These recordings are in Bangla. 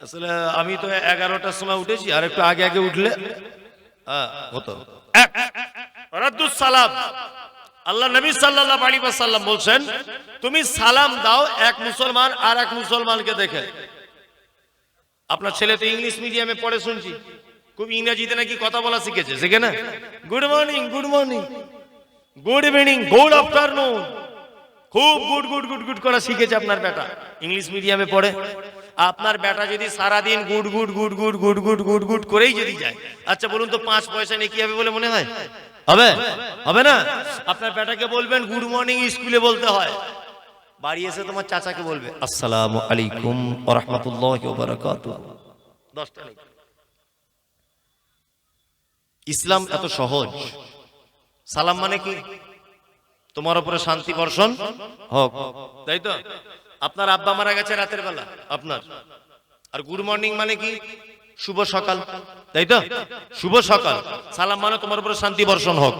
আসলে আমি তো এগারোটার সময় উঠেছি আর একটু আগে আগে উঠলে হ্যাঁ, হতো। রাদ্দুস সালাম আল্লাহ নবী সাল্লাল্লাহু আলাইহি ওয়াসাল্লাম বলছেন তুমি সালাম দাও এক মুসলমান আর এক মুসলমানকে দেখে। আপনার ছেলে তো ইংলিশ মিডিয়ামে পড়ে শুনছি। খুব ইংরেজিতে নাকি কথা বলা শিখেছে শিখে না? Good morning good morning good evening good afternoon খুব গুড গুড গুড গুড করা শিখেছে আপনার বেটা। ইংলিশ মিডিয়ামে পড়ে। আপনার বেটা যদি সারাদিন good good good good good good good good করেই যদি যায়। আচ্ছা বলুন তো পাঁচ পয়সা নিয়ে কি হবে বলে মনে হয়? হবে? হবে না? আপনার বেটাকে বলবেন, গুড মর্নিং স্কুলে বলতে হয়। বাড়ি এসে তোমার চাচাকে বলবে, আসসালামু আলাইকুম রাহমাতুল্লাহি দশটা ইসলাম এত সহজ। সালাম মানে কি? তোমার উপরে শান্তি বর্ষণ হোক। তাই তো? আপনার আব্বা মারা গেছে রাতের বেলা। আপনার। আর গুড মর্নিং মানে কি? শুভ সকাল। তাই তো? শুভ সকাল। সালাম মানে তোমার উপরে শান্তি বর্ষণ হোক।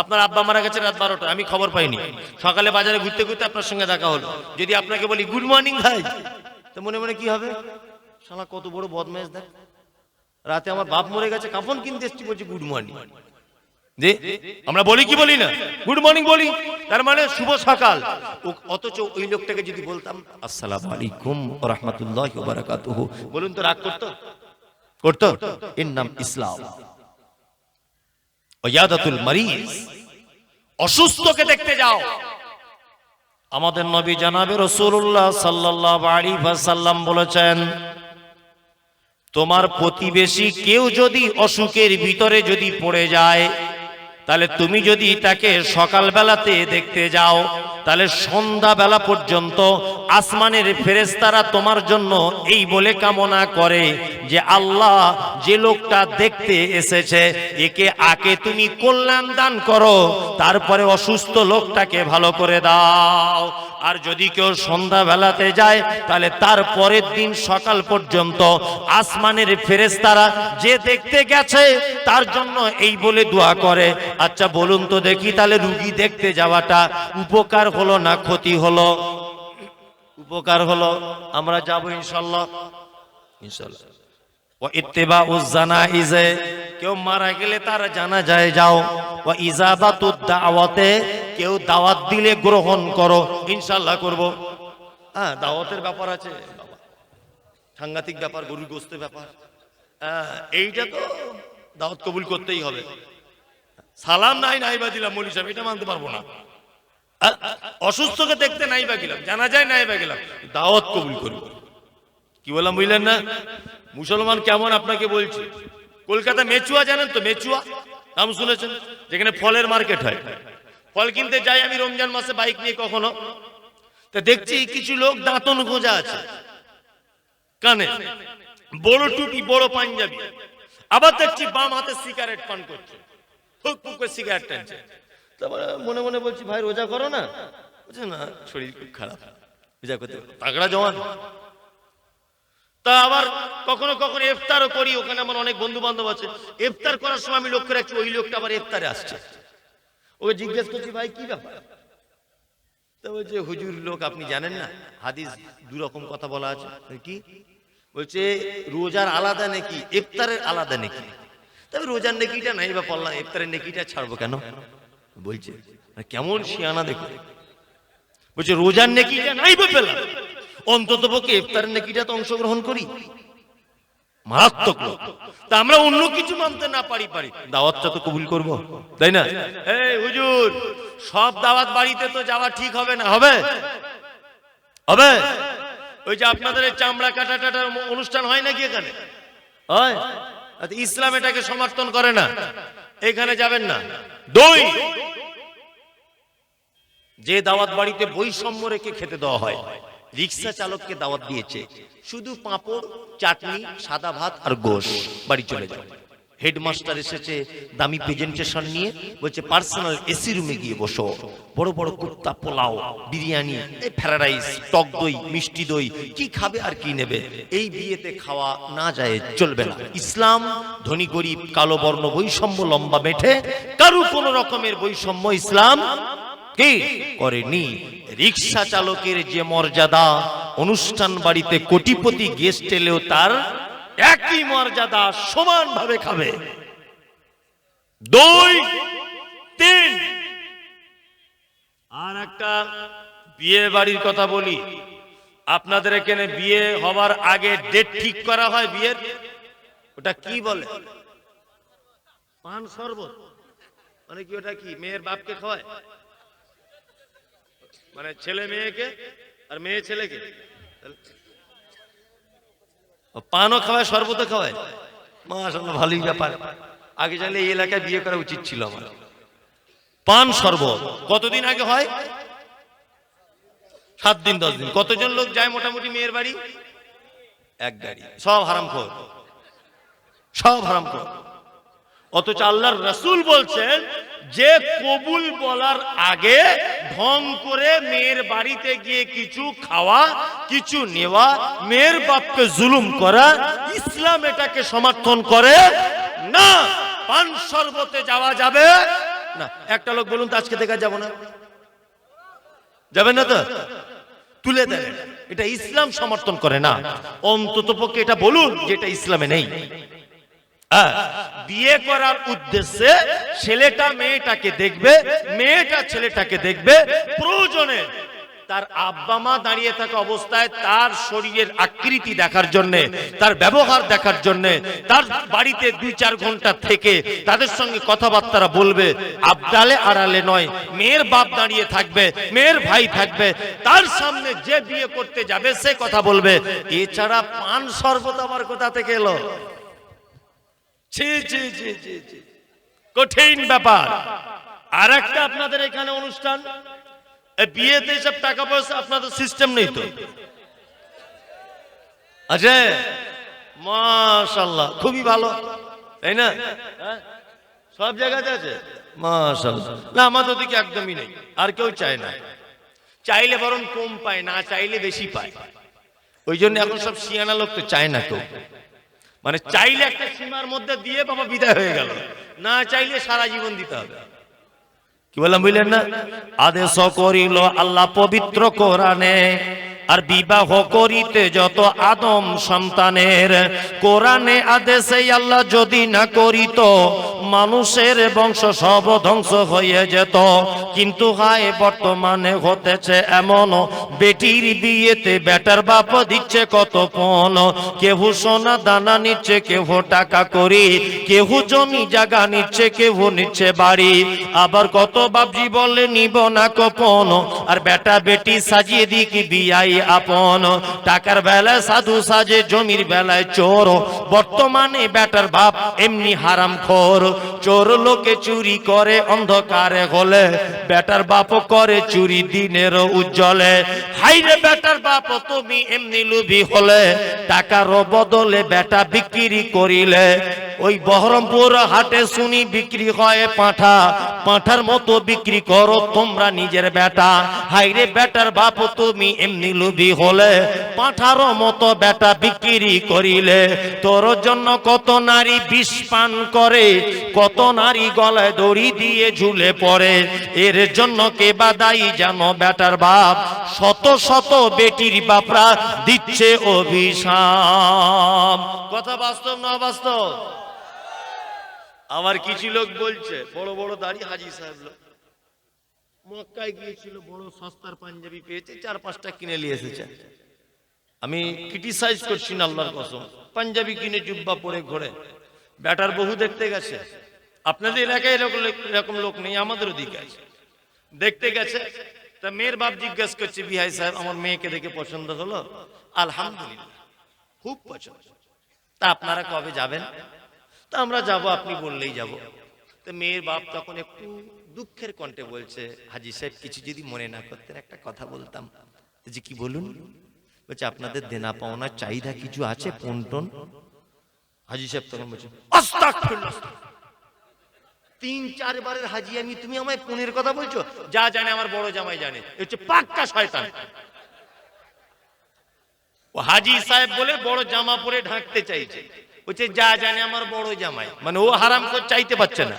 আপনার আব্বা মারা গেছে রাত বারোটা আমি খবর পাইনি। সকালে বাজারে ঘুরতে ঘুরতে আপনার সঙ্গে দেখা হলো। যদি আপনাকে বলি, গুড মর্নিং ভাই, তো মনে মনে কি হবে? শালা কত বড় বদমাইশ দেখ। রাতে আমার বাপ মরে গেছে, কাফন কিনতে এসছি বলছি, গুড মর্নিং। যে আমরা বলি কি বলি না? গুড মর্নিং বলি। তার মানে শুভ সকাল। অথচ ওই লোকটাকে যদি বলতাম, আসসালামু আলাইকুম রাহমাতুল্লাহি বলুন তো রাগ করতো? করতো? এর নাম ইসলাম। ওয়াদাতুল মারিজ, অসুস্থকে দেখতে যাও। আমাদের নবী জানাবে রাসূলুল্লাহ সাল্লাল্লাহু আলাইহি ওয়াসাল্লাম বলেছেন, তোমার প্রতিবেশী কেউ যদি অসুখের ভিতরে যদি পড়ে যায় তাহলে তুমি যদি তাকে সকালবেলাতে দেখতে যাও, তাহলে সন্ধ্যা বেলা পর্যন্ত আসমানের ফেরেস্তারা তোমার জন্য এই বলে কামনা করে যে আল্লাহ যে লোকটা দেখতে এসেছে, একে আকে তুমি কল্যাণ দান করো, তারপরে অসুস্থ লোকটাকে ভালো করে দাও। আর যদি কেউ সন্ধ্যাবেলাতে যায়, তাহলে তার পরের দিন সকাল পর্যন্ত আসমানের ফেরেস্তারা যে দেখতে গেছে, তার জন্য এই বলে দোয়া করে। আচ্ছা বলুন তো দেখি, তাহলে রুগী দেখতে যাওয়াটা উপকার হলো না ক্ষতি হলো? উপকার হলো? আমরা যাব ইনশাল্লাহ। ইনশাল্লাহ। ও ইত্তেবা উজ্জানাইজে কেউ মারা গেলে তার জানা যায় যাও। ও ইজাবাতুদ দাওয়াতে, কেউ দাওয়াত দিলে গ্রহণ করো ইনশাল্লাহ করব। হ্যাঁ দাওয়াতের ব্যাপার আছে। সাংঘাতিক ব্যাপার গরুর গোস্তের ব্যাপার এইটা তো দাওয়াত কবুল করতেই হবে। সালাম নাই নাই বা দিলাম, মলি সাহেব, এটা মানতে পারব না। অসুস্থকে দেখতে নাই বা গেলাম জানা যায় নাই বা গেলাম, দাওয়াত কবুল করব কি বললাম, বুঝলেন না? মুসলমান কেমন আপনাকে বলছি? কলকাতা মেচুয়া জানেন তো, মেচুয়া? নাম শুনেছেন? যেখানে ফলের মার্কেট হয়। ফল কিনতে যাই আমি রমজান মাসে বাইক নিয়ে কখনো। তা দেখছি কিছু লোক দাঁতন গোজা আছে। কানে। বড় টুপি, বড় পাঞ্জাবি। আবার দেখছি বাম হাতে সিগারেট পান করছে। সিগারেট টানছে। তারপরে মনে মনে বলছি, ভাই, রোজা করো না? বলছে, না, শরীর খুব খারাপ। রোজা করতে তাগড়া জওয়ান। তা আবার কখনো কখনো ইফতারও করি, ওখানে আমার অনেক বন্ধু বান্ধব আছে। ইফতার করার সময় আমি লক্ষ্য রাখছি, ওই লোকটা আবার ইফতারে আসছে। ওকে জিজ্ঞেস করছি, ভাই, কি ব্যাপার? তা বলছে, হুজুর লোক, আপনি জানেন না, হাদিস দু কথা বলা আছে। কি? বলছে, রোজার আলাদা নাকি, ইফতারের আলাদা নাকি। তবে রোজার নেকিটা নাই বা পড়লাম ইফতারের নেকিটা ছাড়বো কেন? বলছে, কেমন শিয়ানা দেখো। বলছে, রোজার নেকিটা নাই বা পেলাম অন্তত পক্ষে ইফতারের অংশগ্রহণ করি। মারাত্মক তা আমরা অন্য কিছু মানতে না পারি পারি। দাওয়াতটা তো কবুল করব তাই না? এই হুজুর সব দাওয়াত বাড়িতে তো যাওয়া ঠিক হবে না। হবে? হবে? ওই যে আপনাদের চামড়া কাটা টাটার অনুষ্ঠান হয় নাকি এখানে? হয়? আচ্ছা, ইসলাম এটাকে সমর্থন করে না। এখানে যাবেন না। দুই! যে দাওয়াত বাড়িতে বৈষম্য রেখে খেতে দেওয়া হয়। রিক্সা চালককে দাওয়াত দিয়েছে। শুধু পাঁপড়, চাটনি, সাদা ভাত আর গোশ। বাড়ি চলে যায়। হেডমাস্টার এসেছে দামি প্রেজেন্টেশন নিয়ে। বলছে পার্সোনাল এসি রুমে গিয়ে বসো। বড় বড় কুত্তা পোলাও, বিরিয়ানি ফ্রাইড রাইস, টক দই, মিষ্টি দই, কি খাবে আর কি নেবে? এই বিয়েতে খাওয়া না যায়, চলবে না। ইসলাম, ধনী গরিব, কালো বর্ণ, বৈষম্য লম্বা বেঠে, কারু কোন রকমের বৈষম্য ইসলাম কি করেনি। রিক্সা চালকের যে মর্যাদা, অনুষ্ঠান বাড়িতে কোটিপতি গেস্ট এলেও তার একই মর্যাদা সমানভাবে খাবে। দুই, তিন। আর একটা বিয়ে বাড়ির কথা বলি। আপনাদের এখানে বিয়ে হবার আগে ডেট ঠিক করা হয় বিয়ের? ওটা কি বলে? পান শরবত। মানে কি ওটা কি? মেয়ের বাপকে খাওয়ায়? মানে ছেলে মেয়েকে আর মেয়ে ছেলেকে। পানও খাওয়ায়, শরবতও খাওয়ায়। মাশাআল্লাহ, ভালোই ব্যাপার। আগে জানলে এই এলাকায় বিয়ে করা উচিত ছিল আমার। পান, শরবত, কতদিন আগে হয়? সাত দিন, দশ দিন। কতজন লোক যায় মোটামুটি মেয়ের বাড়ি? এক গাড়ি। সব হারাম খোর সব হারাম খোর অথচ আল্লাহর রসুল বলছেন যে কবুল বলার আগে ঢং করে মেয়ের বাড়িতে গিয়ে কিছু খাওয়া, কিছু নেওয়া, মেয়ের বাপকে জুলুম করা, ইসলাম এটাকে সমর্থন করে, না, পান শরবতে যাওয়া যাবে। না, একটা লোক বলুন তো, আজকে থেকে যাব না। যাবেন না তো? তুলে দেন। এটা। ইসলাম সমর্থন করে না। অন্তত পক্ষে এটা বলুন যে এটা ইসলামে নেই। বিয়ে করার উদ্দেশ্যে ছেলেটা মেয়েটাকে দেখবে, মেয়েটা ছেলেটাকে দেখবে, প্রয়োজনে তার আব্বা মা দাঁড়িয়ে থাকা অবস্থায় তার শরীরের আকৃতি দেখার জন্য, তার ব্যবহার দেখার জন্য, তার বাড়িতে দুই চার ঘণ্টা থেকে তাদের সঙ্গে কথাবার্তা বলবে আবডালে আড়ালে নয়, মেয়ের বাপ দাঁড়িয়ে থাকবে, মেয়ের ভাই থাকবে, তার সামনে যে বিয়ে করতে যাবে সে কথা বলবে। এছাড়া পান শরবত আবার কোথা থেকে এলো? কঠিন ব্যাপার। আর একটা আপনাদের এখানে অনুষ্ঠান বিয়েতে সব টাকা পয়সা আপনাদের সিস্টেম নেই তো। মাশাল্লাহ খুবই ভালো। তাই না? হ্যাঁ? সব জায়গাতে আছে? না, আমাদের ওদিকে একদমই নেই। আর কেউ চায় না। চাইলে বরং কম পায়, না চাইলে বেশি পায়। ওই জন্য এখন সব সিয়ানা লোক তো চায় না কেউ। মানে চাইলে একটা সীমার মধ্যে দিয়ে বাবা বিদায় হয়ে গেল। না চাইলে সারা জীবন দিতে হবে। কি বললাম বুঝলেন না? আদেশ করিল আল্লাহ পবিত্র কোরআনে আর বিবাহ করিতে যত আদম সন্তানের, কোরআনে আদেশে আল্লাহ যদি না করিত, মানুষের বংশ সব ধ্বংস হয়ে যেত। কিন্তু হায়, বর্তমানে হতেছে এমন, বেটির বিয়েতে বেটার বাপ দিচ্ছে কত পণ কেহু সোনা দানা নিচ্ছে, কেহ টাকা করি, কেহু জমি জায়গা নিচ্ছে, কেহ নিচ্ছে বাড়ি। আবার কত বাবজি বলে নিব না কপন, আর বেটা বেটি সাজিয়ে দিক বিয়াই আপন টাকার বেলায় সাধু সাজে জমির বেলায় চোর। বর্তমানে বেটার বাপ এমনি হারাম খোর চোর লোকে চুরি করে অন্ধকারে হলে, বেটার বাপ করে চুরি দিনের উজ্জ্বলে। হাইরে বেটার বাপ, তুমি এমনি লুবি হলে, টাকার বদলে বেটা বিক্রি করিলে। ওই বহরমপুর হাটে শুনি বিক্রি হয় পাঁঠা, পাঁঠার মতো বিক্রি করো তোমরা নিজের বেটা। হাইরে বেটার বাপ, তুমি এমনি লুবি হলে পাঁঠারও মতো বেটা বিক্রি করিলে। তোর জন্য কত নারী বিষ পান করে, কত নারী গলায় দড়ি দিয়ে ঝুলে পড়ে, এর জন্য কে বাদাই জানো বেটার বাপ? শত শত বেটির বাপরা দিচ্ছে অভিশাপ। কথা বাস্তব না বাস্তব? আবার কিছু লোক বলছে, বড় বড় দাড়ি হাজি সাহেব মক্কায় গিয়েছিল, বড় সস্তার পাঞ্জাবি পেয়েছে, চার পাঁচটা কিনে নিয়ে এসেছে। আমি ক্রিটিসাইজ করছি না আল্লাহর কসম। পাঞ্জাবি কিনে জুব্বা পরে ঘোরে। ব্যাটার বহু দেখতে গেছে। আপনাদের এলাকায় এরকম লোক- এরকম লোক নেই আমাদের ওদিকে আছে। দেখতে গেছে তা মেয়ের বাপ জিজ্ঞেস করছে বিহাই সাহেব আমার মেয়েকে দেখে পছন্দ হলো? আলহামদুলিল্লাহ খুব পছন্দ। তা আপনারা কবে যাবেন? তা আমরা যাব আপনি বললেই যাব। তো মেয়ের বাপ তখন একটু দুঃখের কণ্ঠে বলছে হাজি সাহেব কিছু যদি মনে না করতেন একটা কথা বলতাম। যে কি বলুন? বলছে আপনাদের দেনা পাওনা চাহিদা কিছু আছে পন্টন হাজি সাহেব তখন বলছে। তিন, চারবারের হাজি আমি তুমি আমায় পনেরো কথা বলছো? যা জানে আমার বড় জামাই জানে। হচ্ছে পাক্কা শয়তান। ও হাজি সাহেব বলে বড় জামা পরে ঢাকতে চাইছে। বলছে, যা জানে আমার বড় জামাই। মানে ও হারাম করে চাইতে পারছে না।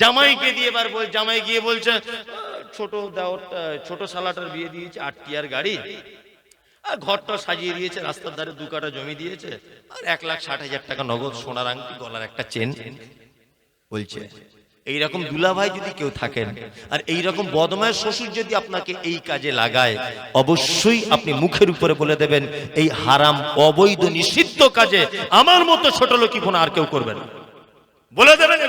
জামাইকে দিয়ে এবার বল জামাই গিয়ে বলছে, ছোট দাওয়ার ছোট সালাটার বিয়ে দিয়েছে আট টিয়ার গাড়ি। আর ঘরটা সাজিয়ে দিয়েছে, রাস্তার ধারে দু কাটা জমি দিয়েছে। আর এক লাখ ষাট হাজার টাকা নগদ সোনার আংটি, গলার একটা চেন। বলছে, এইরকম দুলাভাই যদি কেউ থাকেন আর এই রকম বদমায়ের শ্বশুর যদি আপনাকে এই কাজে লাগায়, অবশ্যই আপনি মুখের উপরে বলে দেবেন, এই হারাম অবৈধ নিষিদ্ধ কাজে আমার মতো ছোট লোকি ফোন আর কেউ করবে না। বলে দেবেন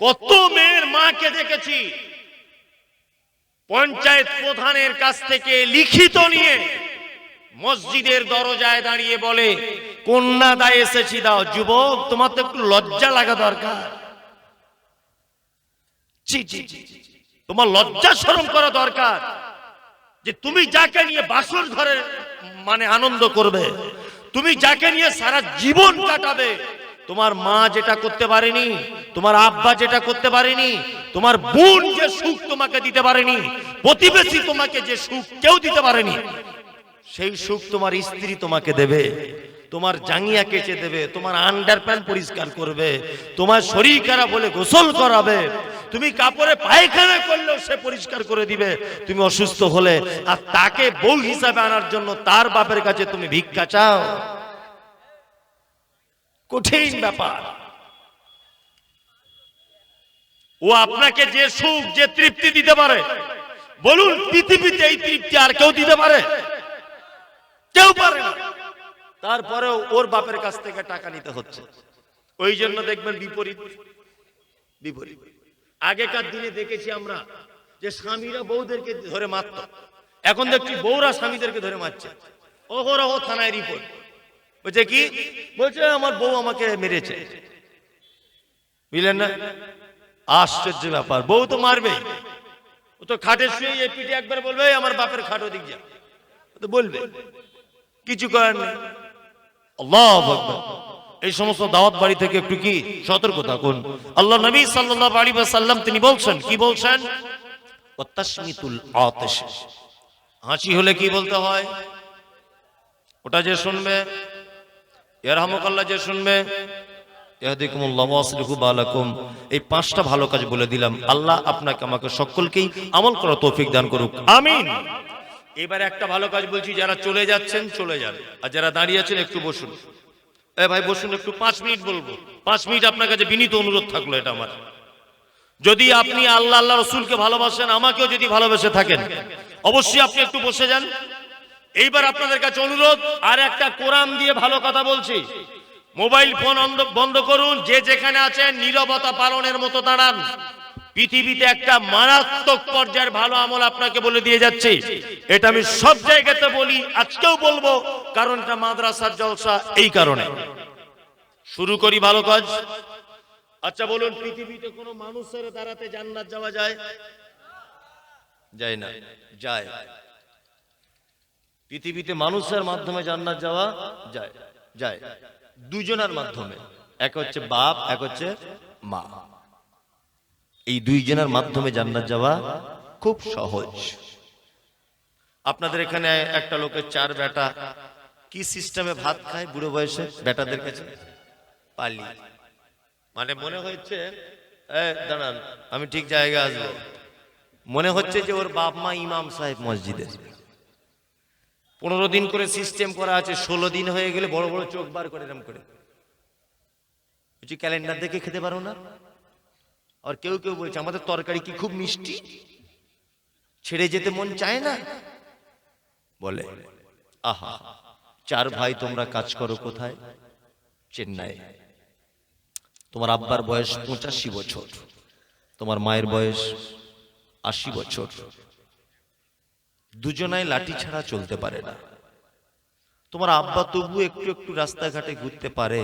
কত মেয়ের মাকে দেখেছি পঞ্চায়েত প্রধানের কাছ থেকে লিখিত নিয়ে মসজিদের দরজায় দাঁড়িয়ে বলে কন্যা দায় এসেছি, দাও, যুবক, তোমার তো একটু লজ্জা লাগা দরকার। তোমার লজ্জা স্মরণ করা দরকার যে তুমি যাকে নিয়ে বাসর ঘরে মানে আনন্দ করবে, তুমি যাকে নিয়ে সারা জীবন কাটাবে, তোমার মা যেটা করতে পারেনি, তোমার আব্বা যেটা করতে পারেনি, তোমার বোন যে সুখ তোমাকে দিতে পারেনি, প্রতিবেশী তোমাকে যে সুখ কেউ দিতে পারেনি সেই সুখ তোমার স্ত্রী তোমাকে দেবে, তোমার জাঙ্গিয়া কেচে দেবে, তোমার আন্ডার প্যান্ট পরিষ্কার করবে, তোমার শরীর খারাপ হলে গোসল করাবে, তুমি কাপড়ে পায়খানা করলেও সে পরিষ্কার করে দিবে, তুমি অসুস্থ হলে আর তাকে বউ হিসাবে আনার জন্য তার বাপের কাছে তুমি ভিক্ষা চাও। কঠিন ব্যাপার। ও আপনাকে যে সুখ, যে তৃপ্তি দিতে পারে, বলুন পৃথিবীতে এই তৃপ্তি আর কেউ দিতে পারে? কেউ পারে না। তারপরেও ওর বাপের কাছ থেকে টাকা নিতে হচ্ছে। ওই জন্য দেখবেন বিপরীত। বিপরীত। আগেকার দিনে দেখেছি আমরা যে স্বামীরা বউদেরকে ধরে মারত। এখন দেখছি বউরা স্বামীদেরকে ধরে মারছে। ওহরহ থানায় রিপোর্ট। বলছে কি? বলছে, আমার বউ আমাকে মেরেছে। বুঝলেন না? আশ্চর্য ব্যাপার। বউ তো মারবে। ও তো খাটে শুয়ে পিঠে একবার বলবে আমার বাপের খাট ওদিক যা। তো বলবে। কিছু করেন এই সমস্ত দাওয়াত বাড়ি থেকে একটু কি সতর্ক থাকুন। আল্লাহ নবী সাল্লাল্লাহু আলাইহি ওয়াসাল্লাম তিনি বলছেন, কি বলছেন? হাসি হলে কি বলতে হয়? ওটা যে শুনবে যে শুনবে এই পাঁচটা ভালো কাজ বলে দিলাম। আল্লাহ আপনাকে, আমাকে সকলকেই আমল করার তৌফিক দান করুক। আমিন। এবার একটা ভালো কাজ বলছি, যারা চলে যাচ্ছেন, চলে যান আর যারা দাঁড়িয়ে আছেন, একটু বসুন। এ ভাই, বসুন একটু, পাঁচ মিনিট বলব। পাঁচ মিনিট আপনার কাছে বিনীত অনুরোধ থাকল এটা আমার। যদি আপনি আল্লাহ আল্লাহ রসুলকে ভালোবাসেন, আমাকেও যদি ভালোবেসে থাকেন, অবশ্যই আপনি একটু বসে যান। এইবার আপনাদের কাছে অনুরোধ, আর একটা কোরআন দিয়ে ভালো কথা বলছি। মোবাইল ফোন বন্ধ করুন, যে যেখানে আছেন, নীরবতা পালনের মতো দাঁড়ান। পৃথিবীতে একটা মারাত্মক পর্যায়ের ভালো আমল আপনাকে বলে দিয়ে যাচ্ছি। এটা আমি সব জায়গাতে বলি, আজকেও বলব কারণ এটা মাদ্রাসার জলসা এই কারণে। শুরু করি ভালো কাজ। আচ্ছা বলুন, পৃথিবীতে কোনো মানুষের দ্বারাতে জান্নাত যাওয়া যায়? যায় না, যায়। পৃথিবীতে মানুষের মাধ্যমে জান্নাত যাওয়া যায় যায়। দুজনের মাধ্যমে, এক হচ্ছে বাপ, এক হচ্ছে মা। এই দুইজনের মাধ্যমে জান্নাত যাওয়া খুব সহজ। আপনাদের এখানে একটা লোকের চার বেটা কি সিস্টেমে ভাত খায় বুড়ো বয়সে? বেটাদের কাছে? পালি। মানে মনে হচ্ছে দাঁড়ান, আমি ঠিক জায়গায় আসব। মনে হচ্ছে যে ওর বাপ মা ইমাম সাহেব মসজিদে। পনেরো দিন করে সিস্টেম করা আছে, ষোলো দিন হয়ে গেলে বড় বড় চোখ বার করে এরম করে। ক্যালেন্ডার দেখে খেতে পারো না? আর কেউ কেউ বলছে আমাদের তরকারি কি খুব মিষ্টি ছেড়ে যেতে মন চায় না বলে আহা চার ভাই তোমরা কাজ করো কোথায় চেন্নাই তোমার আব্বার বয়স পঁচাশি বছর তোমার মায়ের বয়স আশি বছর দুজনাই লাঠি ছাড়া চলতে পারে না তোমার আব্বা তবু একটু একটু রাস্তাঘাটে ঘুরতে পারে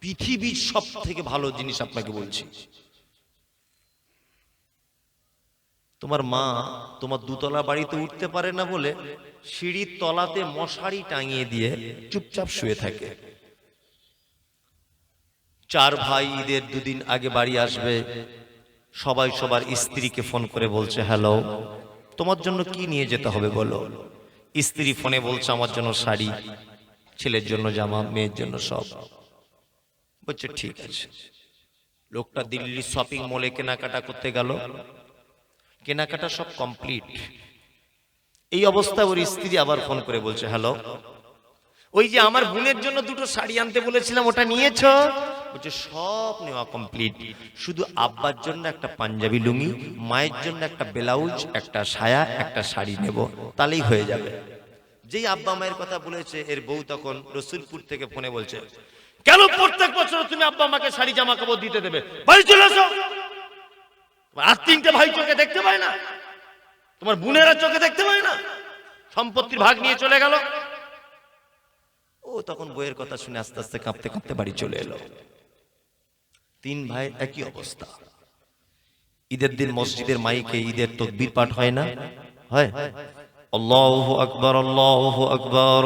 পৃথিবীর সব থেকে ভালো জিনিস আপনাকে বলছি। তোমার মা তোমার দুতলা বাড়িতে উঠতে পারে না বলে সিঁড়ির তলাতে মশারি টাঙিয়ে দিয়ে চুপচাপ শুয়ে থাকে। চার ভাই ঈদের দুদিন আগে বাড়ি আসবে। সবাই সবার স্ত্রীকে ফোন করে বলছে, হ্যালো, তোমার জন্য কি নিয়ে যেতে হবে বলো? স্ত্রী ফোনে বলছে, আমার জন্য শাড়ি, ছেলের জন্য জামা, মেয়ের জন্য সব। বলছে, ঠিক আছে। লোকটা দিল্লি শপিং মলে কেনাকাটা করতে গেল। কেনাকাটা সব কমপ্লিট এই অবস্থায় ওর স্ত্রী আবার ফোন করে বলছে, হ্যালো? ওই যে আমার বোনের জন্য দুটো শাড়ি আনতে বলেছিলাম, ওটা নিয়েছো? বলছে, সব নেওয়া কমপ্লিট শুধু আব্বার জন্য একটা পাঞ্জাবি লুঙ্গি, মায়ের জন্য একটা ব্লাউজ, একটা সায়া, একটা শাড়ি নেব। তাহলেই হয়ে যাবে। যেই আব্বা মায়ের কথা বলেছে, এর বউ তখন রসুলপুর থেকে ফোনে বলছে, কেন প্রত্যেক বছর তুমি আব্বা আমাকে শাড়ি, জামা কাপড় দিতে দেবে? বাড়ি চলে আসো আর তিনটে ভাই চোখে দেখতে পায় না। তোমার বোনেরা চোখে দেখতে পায় না। সম্পত্তির ভাগ নিয়ে চলে গেল। ও তখন বইয়ের কথা শুনে আস্তে আস্তে কাঁপতে কাঁপতে বাড়ি চলে এলো। তিন ভাই একই অবস্থা। ঈদের দিন মসজিদের মাইকে ঈদের তকবীর পাঠ হয় না? হয়? আল্লাহ আকবর আল্লাহ আকবর।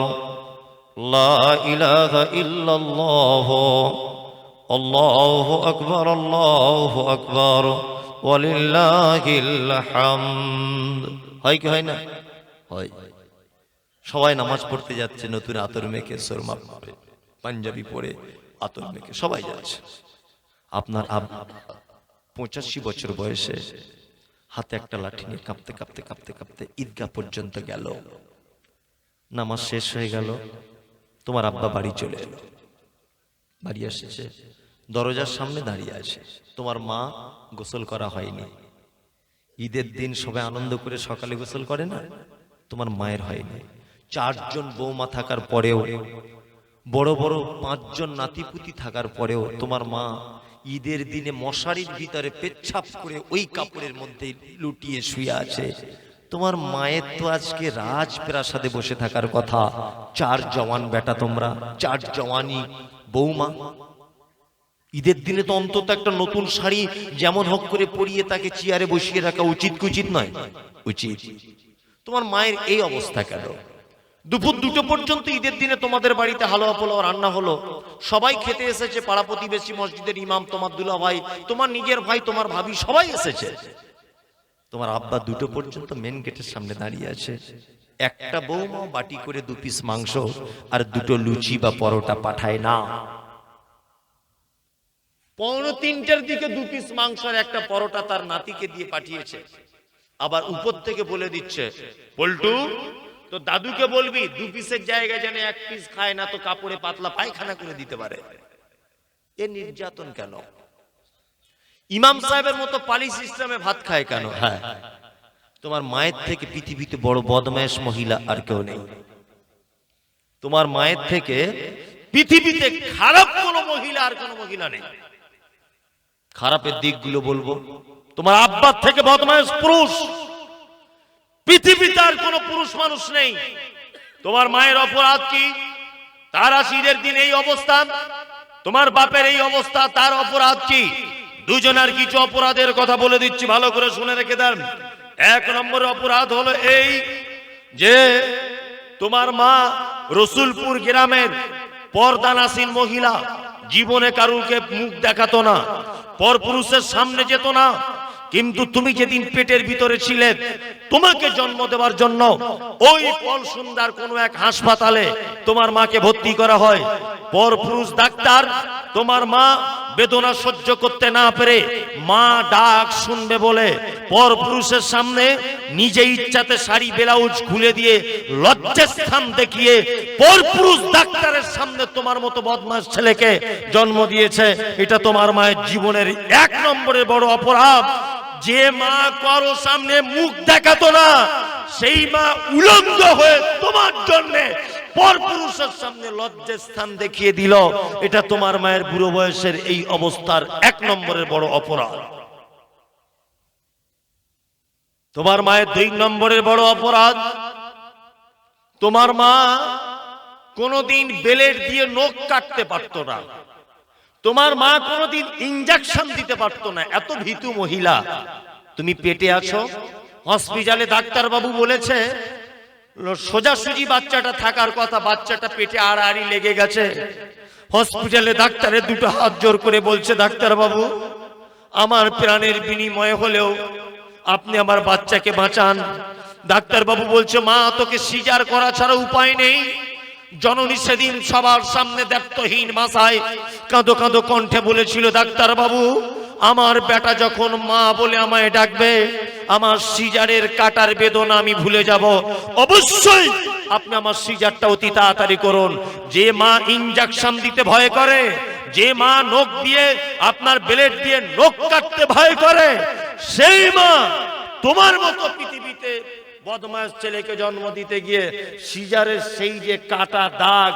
আল্লাহ আকবর আল্লাহ আকবর। হয় কি হয় না? হয়। সবাই নামাজ পড়তে যাচ্ছে, নতুন আতর মেখে সরমা পরে পাঞ্জাবি পরে আতর মেখে, সবাই যাচ্ছে। আপনার পঁচাশি বছর বয়সে হাতে একটা লাঠি নিয়ে কাঁপতে কাঁপতে কাঁপতে কাঁপতে ঈদগাহ পর্যন্ত গেল। নামাজ শেষ হয়ে গেল, তোমার আব্বা বাড়ি চলে এলো। বাড়ি এসেছে দরজার সামনে দাঁড়িয়ে আছে। তোমার মা গোসল করা হয়নি। ঈদের দিন সবাই আনন্দ করে সকালে গোসল করে না? তোমার মায়ের হয়নি। চারজন বৌমা থাকার পরেও, বড় বড় পাঁচজন নাতিপুতি থাকার পরেও তোমার মা ঈদের দিনে মশারির ভিতরে পেচ্ছাপ করে ওই কাপড়ের মধ্যে লুটিয়ে শুয়ে আছে। তোমার মায়ের তো আজকে রাজপ্রাসাদে বসে থাকার কথা। চার জওয়ান বেটা তোমরা, চার জওয়ানি বৌমা। ঈদের দিনে তো অন্তত একটা নতুন শাড়ি যেমন হক করে পরিয়ে তাকে চেয়ারে বসিয়ে রাখা উচিত কি উচিত নয়? উচিত। তোমার মায়ের এই অবস্থা কেন? দুপুর দুটো পর্যন্ত ঈদের দিনে তোমাদের বাড়িতে হালুয়া পোলাও রান্না হলো। সবাই খেতে এসেছে, পাড়া প্রতিবেশী মসজিদের ইমাম, তোমার দুলা ভাই, তোমার নিজের ভাই, তোমার ভাবি, সবাই এসেছে। তোমার আব্বা দুটো পর্যন্ত মেন গেটের সামনে দাঁড়িয়ে আছে। একটা বৌমা বাটি করে দু পিস মাংস আর দুটো লুচি বা পরোটা পাঠায় না। পৌনে তিনটার দিকে দু পিস মাংস আর একটা পরোটা তার নাতিকে দিয়ে পাঠিয়েছে। আবার উপর থেকে বলে দিচ্ছে, পল্টু তো দাদুকে বলবি দু পিসের জায়গায় যেন এক পিস খায় না, তো কাপড়ে পাতলা পায়খানা করে দিতে পারে। এ নির্যাতন কেন? ইমাম সাহেবের মতো পালি সিস্টেমে ভাত খায় কেন? হ্যাঁ। তোমার মায়ের থেকে পৃথিবীতে বড় বদমায়েশ মহিলা আর কেউ নেই। তোমার মায়ের থেকে পৃথিবীতে খারাপ কোনো মহিলা আর কোনো মহিলা নেই। খারাপের দিকগুলো বলব। তোমার আব্বার থেকে বদমায়েশ পুরুষ। পৃথিবীতে আর কোনো পুরুষ মানুষ নেই। তোমার মায়ের অপরাধ কি? তার আশিরের দিন এই অবস্থান তোমার বাপের এই অবস্থা, তার অপরাধ কি? দুজনের কিছু অপরাধের কথা বলে দিচ্ছি, ভালো করে শুনে রেখে দেন। এক নম্বর অপরাধ হলো এই যে তোমার মা রসুলপুর গ্রামের পর্দানাসীন মহিলা জীবনে কারুকে মুখ দেখাতো না। পরপুরুষের সামনে যেত না। কিন্তু তুমি যেদিন পেটের ভিতরে ছিলে, তোমাকে জন্ম দেওয়ার জন্য ওই পল সুন্দর কোন এক হাসপাতালে তোমার মাকে ভর্তি করা হয়। পরপুরুষ ডাক্তার, তোমার মা বেদনা সহ্য করতে না পেরে মা ডাক শুনবে বলে পরপুরুষের সামনে নিজে ইচ্ছাতে শাড়ি, ব্লাউজ খুলে দিয়ে লজ্জাস্থান দেখিয়ে পরপুরুষ ডাক্তারের সামনে তোমার মতো বদমাস ছেলেকে জন্ম দিয়েছে। এটা তোমার মায়ের জীবনের এক নম্বরের বড় অপরাধ। যে মা কারও সামনে মুখ দেখাতো না, সেই মা উলঙ্গ হয়ে তোমার জন্য পরপুরুষের সামনে লজ্জার স্থান দেখিয়ে দিল। এটা তোমার মায়ের বুড়ো বয়সের এই অবস্থার এক নম্বরের বড় অপরাধ। তোমার মায়ের দুই নম্বরের বড় অপরাধ, তোমার মা কোনোদিন বেলেট দিয়ে নখ কাটতে পারতো না। তোমার মা কোনোদিন ইঞ্জেকশন দিতে পারতো না, এত ভীতু মহিলা। তুমি পেটে আছো? হসপিটালে ডাক্তার বাবু বলেছে সোজাসুজি বাচ্চাটা থাকার কথা, বাচ্চাটা পেটে আর আড়াআড়ি লেগে গেছে। হসপিটালে ডাক্তারের দুটো হাত জোর করে বলছে ডাক্তার বাবু আমার প্রাণের বিনিময়ে হলেও আপনি আমার বাচ্চাকে বাঁচান। ডাক্তার বাবু বলছে, মা, তোকে সিজার করা ছাড়া উপায় নেই। জননী সেদিন সবার সামনে দায়িত্বহীন মাসায় কাঁদো কাঁদো কণ্ঠে বলেছিল, ডাক্তার বাবু, আমার বেটা যখন মা বলে আমায় ডাকবে, আমার সিজারের কাটার বেদনা আমি ভুলে যাব। অবশ্যই আপনি আমার সিজারটা অতি তাড়াতাড়ি করুন। যে মা ইনজেকশন দিতে ভয় করে, যে মা নখ দিয়ে আপনার ব্লেড দিয়ে নখ কাটতে ভয় করে, সেই মা তোমার মতো পৃথিবীতে বদমাস ছেলেকে জন্ম দিতে গিয়ে সিজারের সেই যে কাটা দাগ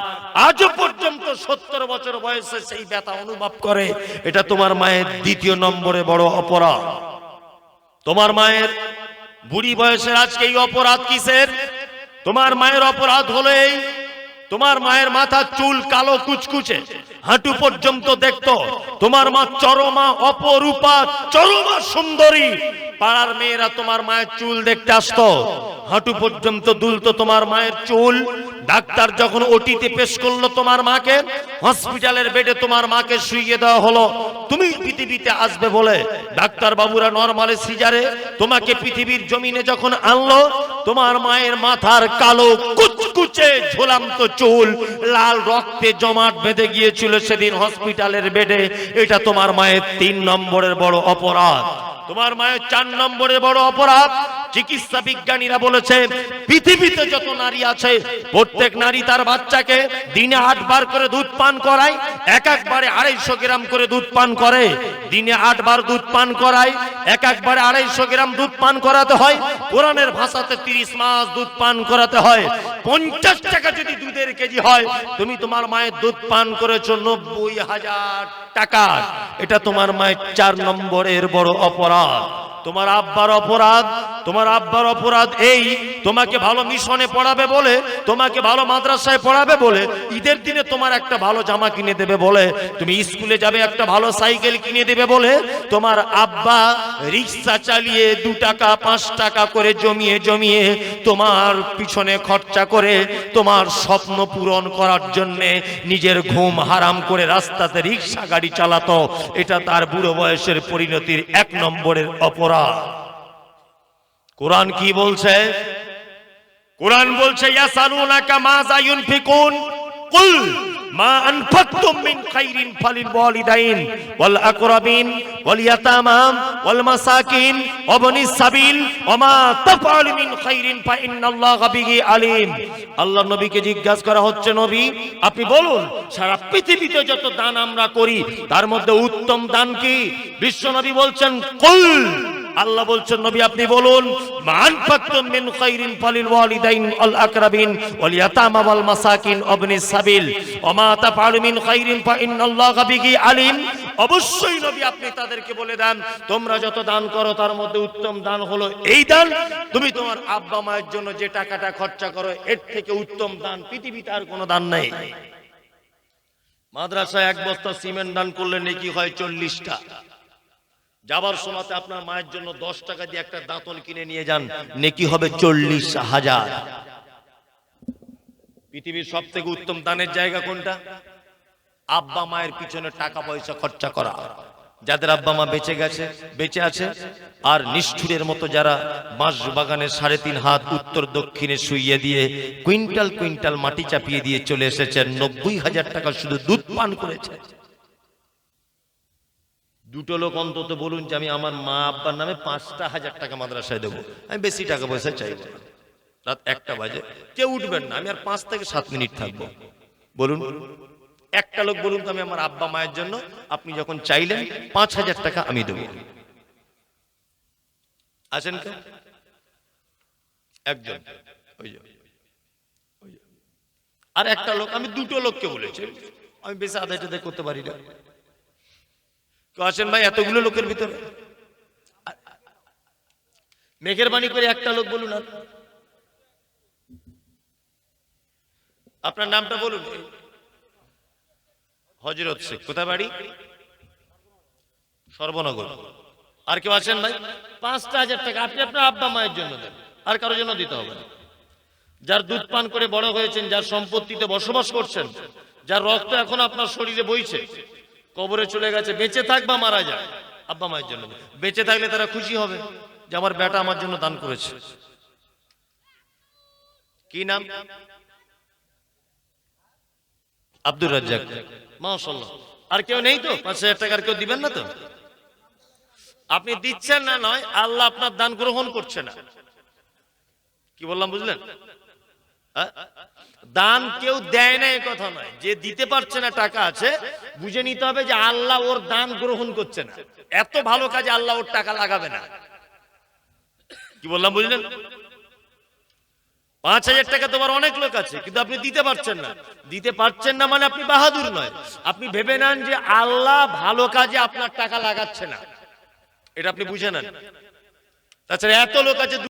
আজও পর্যন্ত সত্তর বছর বয়সে সেই ব্যথা অনুভব করে। এটা তোমার মায়ের দ্বিতীয় নম্বরে বড় অপরাধ। তোমার মায়ের বুড়ি বয়সের আজকে এই অপরাধ কিসের? তোমার মায়ের অপরাধ হলো এই তোমার মায়ের মাথা চুল কালো কুচকুচে। হাঁটু পর্যন্ত দেখতো। তোমার মা চরমা অপরূপা, চরমা সুন্দরী। পাড়ার মেয়েরা তোমার মায়ের চুল দেখতে আসতো। হাঁটু পর্যন্ত দুলতো তোমার মায়ের চুল। ডাক্তার যখন ওটিতে পেশ করল তোমার মাকে, হসপিটালের বেডে তোমার মাকে শুইয়ে দেওয়া হলো, তুমি পৃথিবীতে আসবে বলে। ডাক্তার বাবুরা নরমালে সিজারে তোমাকে পৃথিবীর জমিনে যখন আনলো, তোমার মায়ের মাথার কালো কুচকুচে ঝোলান্ত চুল, লাল রক্তে জমাট বেঁধে গিয়েছিল সেদিন হসপিটালের বেডে। এটা তোমার মায়ের তিন নম্বরের বড় অপরাধ। তোমার মায়ের চার নম্বরের বড় অপরাধ, চিকিৎসা বিজ্ঞানীরা বলেছে, পৃথিবীতে যত নারী আছে, প্রত্যেক নারী তার বাচ্চাকে দিনে আট বার করে দুধ পান করায়, এক একবারে আড়াইশো গ্রাম করে দুধ পান করে। দিনে আট বার দুধ পান করায়, এক একবারে আড়াইশো গ্রাম দুধ পান করাতে হয়, কোরআনের ভাষাতে তিরিশ মাস দুধ পান করাতে হয়। পঞ্চাশ টাকা যদি দুধের কেজি হয়, তুমি তোমার মায়ের দুধ পান করেছ নব্বই হাজার টাকা। এটা তোমার মায়ের চার নম্বরের বড় অপরাধ। জিহাদ তোমার আব্বার অপরাধ, তোমার আব্বার অপরাধ এই, তোমাকে ভালো মিশনে পড়াবে বলে, তোমাকে ভালো মাদ্রাসায় পড়াবে বলে, ঈদের দিনে তোমার একটা ভালো জামা কিনে দেবে বলে, তুমি স্কুলে যাবে একটা ভালো সাইকেল কিনে দেবে বলে, তোমার আব্বা রিক্সা চালিয়ে দু টাকা, পাঁচ টাকা করে জমিয়ে জমিয়ে তোমার পিছনে খরচা করে তোমার স্বপ্ন পূরণ করার জন্যে নিজের ঘুম হারাম করে রাস্তাতে রিক্সা গাড়ি চালাতো। এটা তার বুড়ো বয়সের পরিণতির এক নম্বরের অপরাধ। কোরআন। কি বলছে? কোরআন বলছে, ইয়াসালুনাকা মাযা ইউনফিকুন কুল, মা আনফাকতুম মিন খাইরিন ফালিল ওয়ালিদাইন ওয়াল আকরাবিন, ওয়াল ইয়াতামা ওয়াল মাসাকিন ওয়াবনিস সাবিল, ওমা তাফআলু মিন খাইরিন ফা ইন্নাল্লাহা বিহি আলিম। আল্লাহ নবীকে জিজ্ঞাসা করা হচ্ছে, নবী, আপনি বলুন, সারা পৃথিবীতে যত দান আমরা করি, তার মধ্যে উত্তম দান কি? বিশ্ব নবী বলছেন, কুল আল্লাহ বলছেন, নবী আপনি বলুন, মান ফাকতুম মিন খাইরিন ফালিল ওয়ালিদাইন আল আকরাবিন ওয়াল ইয়াতামা ওয়াল মাসাকিন ওয়াবনিস সাবিল ওমা তাফআলু মিন খাইরিন ফা ইন্নাল্লাহা বিহি আলিম। অবশ্যই নবী আপনি তাদেরকে বলে দেন, তোমরা যত দান করো, তার মধ্যে উত্তম দান হলো এই দান। তুমি তোমার আব্বা মায়ের জন্য যে টাকাটা খরচা করো, এর থেকে উত্তম দান পৃথিবীতে আর কোনো দান নেই। মাদ্রাসায় এক বস্তা সিমেন্ট দান করলে নাকি হয় চল্লিশটা। যাবার সময়তে আপনার মায়ের জন্য দশ টাকা দিয়ে একটা দাঁতন কিনে নিয়ে যান, নেকি হবে চল্লিশ হাজার। পৃথিবীর সব থেকে উত্তম দানের জায়গা কোনটা? আব্বা মায়ের পিছনে টাকা পয়সা খরচা করা। যাদের আব্বা মা বেঁচে গেছে, বেঁচে আছে, আর নিষ্ঠুরের মতো যারা বাঁশ বাগানে সাড়ে তিন হাত উত্তর দক্ষিণে শুইয়ে দিয়ে কুইন্টাল কুইন্টাল মাটি চাপিয়ে দিয়ে চলে এসেছেন, নব্বই হাজার টাকা শুধু দুধ পান করেছে দুটো লোক অন্তত বলুন যে আমি আমার মা আব্বার নামে পাঁচটা হাজার টাকা মাদ্রাসায় দেবো। আমি বেশি টাকা পয়সা চাইব রাত একটা বাজে। কেউ উঠবেন না। আমি আর পাঁচ থেকে সাত মিনিট থাকব। বলুন, একটা লোক বলুন তো আমি আমার আব্বা মায়ের জন্য আপনি যখন চাইলেন পাঁচ হাজার টাকা আমি দেবো। আছেন কে একজন। আর একটা লোক, আমি দুটো লোককে বলেছি। আমি বেশি আদায় টাদায় করতে পারি না। কেউ আছেন ভাই, এতগুলো লোকের ভিতরে। মেঘের বাণী করে একটা লোক বলুন আর। আপনার নামটা বলুন। হজরত শেখ, কোথায় বাড়ি? সর্বনগর। আর কেউ আছেন ভাই? পাঁচটা হাজার টাকা। আপনি আপনার আব্বা মায়ের জন্য দেন। আর কারোর জন্য দিতে হবে না। যার দুধ পান করে বড় হয়েছেন, যার সম্পত্তিতে বসবাস করছেন, যার রক্ত এখন আপনার শরীরে বইছে কবরে চলে গেছে, বেঁচে থাক বা মারা যায়। আব্বা মায়ের জন্য বেঁচে থাকলে তারা খুশি হবে যে আমার বেটা আমার জন্য দান করেছে। কি নাম? আব্দুর রাজ্জাক। মাশাল্লাহ আর কেউ নেই তো? পাঁচ হাজার টাকার কেউ দিবেন না তো? আপনি দিচ্ছেন না, নয়, আল্লাহ আপনার দান গ্রহণ করছে না। কি বললাম, বুঝলেন? দান কেউ দেয় না, এ কথা নয়। যে দিতে পারছে না, টাকা আছে, বুঝে নিতে হবে যে আল্লাহ ওর দান গ্রহণ করছে না। এত ভালো কাজে আল্লাহ ওর টাকা লাগাবে না। কি বললাম, বুঝলেন? পাঁচ হাজার টাকা তোমার অনেক লোক আছে, কিন্তু আপনি দিতে পারছেন না। দিতে পারছেন না মানে আপনি বাহাদুর নয়। আপনি ভেবে নেন যে আল্লাহ ভালো কাজে আপনার টাকা লাগাচ্ছে না। এটা আপনি বুঝে নেন। তাছাড়া এত লোক আছে